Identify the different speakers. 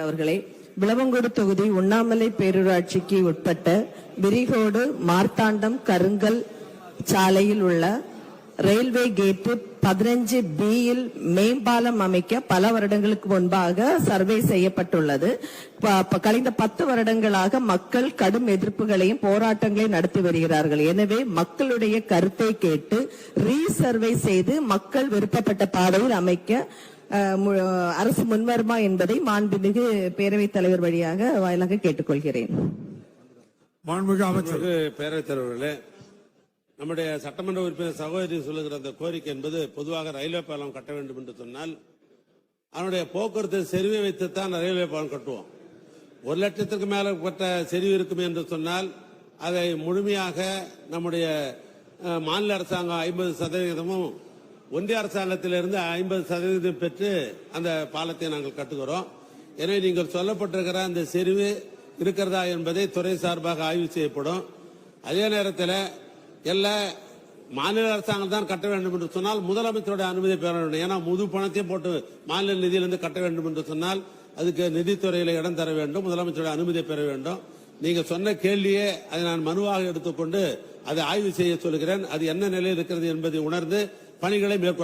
Speaker 1: அவர்களை விளவங்கோடு தொகுதி உண்ணாமலை பேரூராட்சிக்கு உட்பட்ட விரிகோடு மார்த்தாண்டம் கருங்கல் சாலையில் உள்ள ரயில்வே கேட்டு பதினஞ்சு பியில் மேம்பாலம் அமைக்க பல வருடங்களுக்கு முன்பாக சர்வே செய்யப்பட்டுள்ளது. கழிந்த பத்து வருடங்களாக மக்கள் கடும் எதிர்ப்புகளையும் போராட்டங்களையும் நடத்தி வருகிறார்கள். எனவே மக்களுடைய கருத்தை கேட்டு ரீசர்வே செய்து மக்கள் விருப்பப்பட்ட பாதையில் அமைக்க அரசு முன்வருமா என்பதை மாண்புமிகு பேரவைத் தலைவர் வழியாக வாயிலாக கேட்டுக்கொள்கிறேன்.
Speaker 2: மாண்புமிகு அமைச்சர்.
Speaker 3: பேரவைத் தலைவர்களே நம்முடைய சட்டமன்ற உறுப்பினர் சகோதரி சொல்லுகிற அந்த கோரிக்கை என்பது பொதுவாக ரயில்வே பாலம் கட்ட வேண்டும் என்று சொன்னால் அதனுடைய போக்குவரத்து செறிவை வைத்துத்தான் ரயில்வே பாலம் கட்டுவோம். ஒரு லட்சத்துக்கு மேற்பட்ட செறிவு இருக்கும் என்று சொன்னால் அதை முழுமையாக நம்முடைய மாநில அரசாங்கம் ஐம்பது சதவீதமும் ஒன்றிய அரசாங்கத்திலிருந்து ஐம்பது சதவீதம் பெற்று அந்த பாலத்தை நாங்கள் கட்டுகிறோம். எனவே நீங்கள் சொல்லப்பட்டிருக்கிற அந்த செறிவு இருக்கிறதா என்பதை துறை சார்பாக ஆய்வு செய்யப்படும். அதே நேரத்தில் எல்லா மாநில அரசாங்கம் தான் கட்ட வேண்டும் என்று சொன்னால் முதலமைச்சருடைய அனுமதி பெற வேண்டும். ஏன்னா முது பணத்தையும் போட்டு மாநில நிதியிலிருந்து கட்ட வேண்டும் என்று சொன்னால் அதுக்கு நிதித்துறையில் இடம் தர வேண்டும் முதலமைச்சருடைய அனுமதி பெற வேண்டும். நீங்க சொன்ன கேள்வியே அதை நான் மனுவாக எடுத்துக்கொண்டு அதை ஆய்வு செய்ய சொல்கிறேன். அது என்ன நிலையில் இருக்கிறது என்பதை உணர்ந்து பணிகளை மேற்கொள்ள